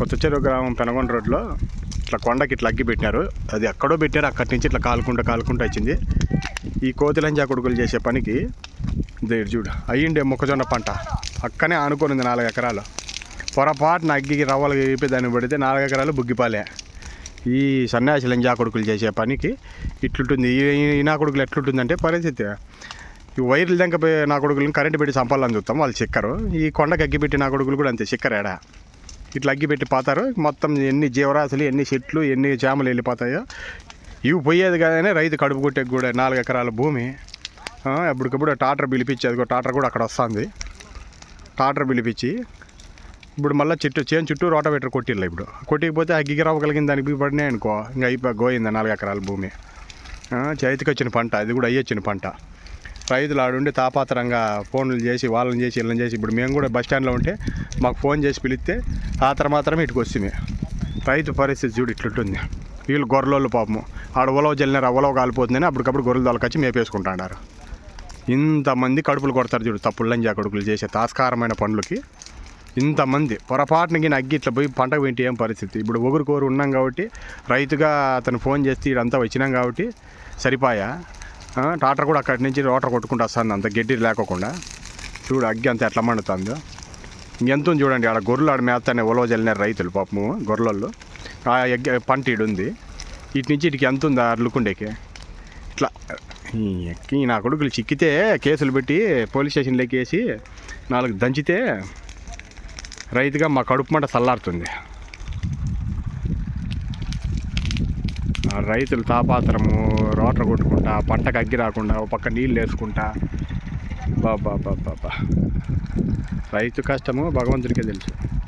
కొత్త చెరువు గ్రామం పెనగొండ రోడ్లో ఇట్లా కొండకి ఇట్లా అగ్గి పెట్టినారు అది ఎక్కడో పెట్టారు అక్కడి నుంచి ఇట్లా కాలుకుంటూ కాలుకుంటూ వచ్చింది. ఈ కోతిలంజా కొడుకులు చేసే పనికి దేడు చూడు అయ్యిండే మొక్కజొన్న పంట. అక్కనే ఆనుకొని నాలుగు ఎకరాలు. పొరపాటున అగ్గికి రవ్వలు వేపి దాన్ని పడితే నాలుగు ఎకరాలు బుగ్గిపాలే. ఈ సన్యాసి లంజా కొడుకులు చేసే పనికి ఇట్లుంటుంది. ఈ- నా కొడుకులు ఎట్లుంటుందంటే పరిస్థితి. ఈ వైర్లు దాకా నా కొడుకులను కరెంటు పెట్టి చంపాలని చూస్తాం వాళ్ళు చిక్కరు. ఈ కొండకి అగ్గి పెట్టి నా కొడుకులు కూడా అంతే చిక్కరేడా. ఇట్లా అగ్గి పెట్టి పోతారు. మొత్తం ఎన్ని జీవరాశులు ఎన్ని చెట్లు ఎన్ని చేమలు వెళ్ళిపోతాయో. ఇవి పోయేది కాదనే రైతు కడుపు కొట్టే కూడా నాలుగు ఎకరాల భూమి. ఆ, టాటర్ పిలిపించేది అదిగో టాటర్ కూడా అక్కడ వస్తుంది. టాటర్ పిలిపించి ఇప్పుడు మళ్ళీ చెట్టు చేను చుట్టూ రోటవేటర్ కొట్టిల్లా ఇప్పుడు. కొట్టికపోతే ఆ గిగిరవ్వ కలిగిన దానికి పడినాయి అనుకో. ఇంకా అయిపోయి గోయింది నాలుగు ఎకరాల భూమి. చేతికి వచ్చిన పంట అది కూడా అయ్యొచ్చిన పంట. రైతులు ఆడుండి తాపాతరంగా ఫోన్లు చేసి వాళ్ళని చేసి వీళ్ళని చేసి ఇప్పుడు మేము కూడా బస్ స్టాండ్లో ఉంటే మాకు ఫోన్ చేసి పిలిస్తే ఆతర మాత్రమే ఇటుకు వస్తుంది. రైతు పరిస్థితి చూడు ఇట్లుంటుంది. వీళ్ళు గొర్రెలు పాపము. ఆడ ఉలవ జల్లినారు ఆ ఉలవ కాలిపోతుందని అప్పటికప్పుడు గొర్రెలు దొలకొచ్చి మేపేసుకుంటాడారు. ఇంతమంది కడుపులు కొడతారు చూడు తప్పులంజా కొడుకులు చేసే తాస్కారమైన పనులకి. ఇంతమంది పొరపాటునకి అగ్గి ఇట్లా పోయి పంటకు వింటే ఏం పరిస్థితి? ఇప్పుడు ఒకరు ఉన్నాం కాబట్టి రైతుగా అతను ఫోన్ చేస్తే ఇదంతా వచ్చినాం కాబట్టి సరిపాయా? టాటర్ కూడా అక్కడి నుంచి రోటర్ కొట్టుకుంటూ వస్తుంది అంత గడ్డి లేకోకుండా. చూడు అగ్గి అంత ఎట్లా మండుతుందో. ఇంకెంత ఉంది చూడండి ఆడ గొర్రెలు ఆడ మేస్తానే ఉలవ జల్లినారు రైతులు పాపము గొర్రెలు ఆ ఎగ్గ పంట ఇడుంది ఉంది. ఇటు నుంచి ఇటుకి ఎంత ఉంది అర్లుకుండేకి ఇట్లా ఈ ఎక్కి నా కొడుకులు చిక్కితే కేసులు పెట్టి పోలీస్ స్టేషన్లోకి వేసి నాలుగు దంచితే రైతుగా మా కడుపు మంట చల్లారుతుంది. రైతులు తాపాత్రము రోటర్ కొట్టుకుంటా పంటకు అగ్గి రాకుండా ఒక పక్క నీళ్ళు వేసుకుంటా. బాబా బాబా రైతు కష్టము భగవంతుడికే తెలుసు.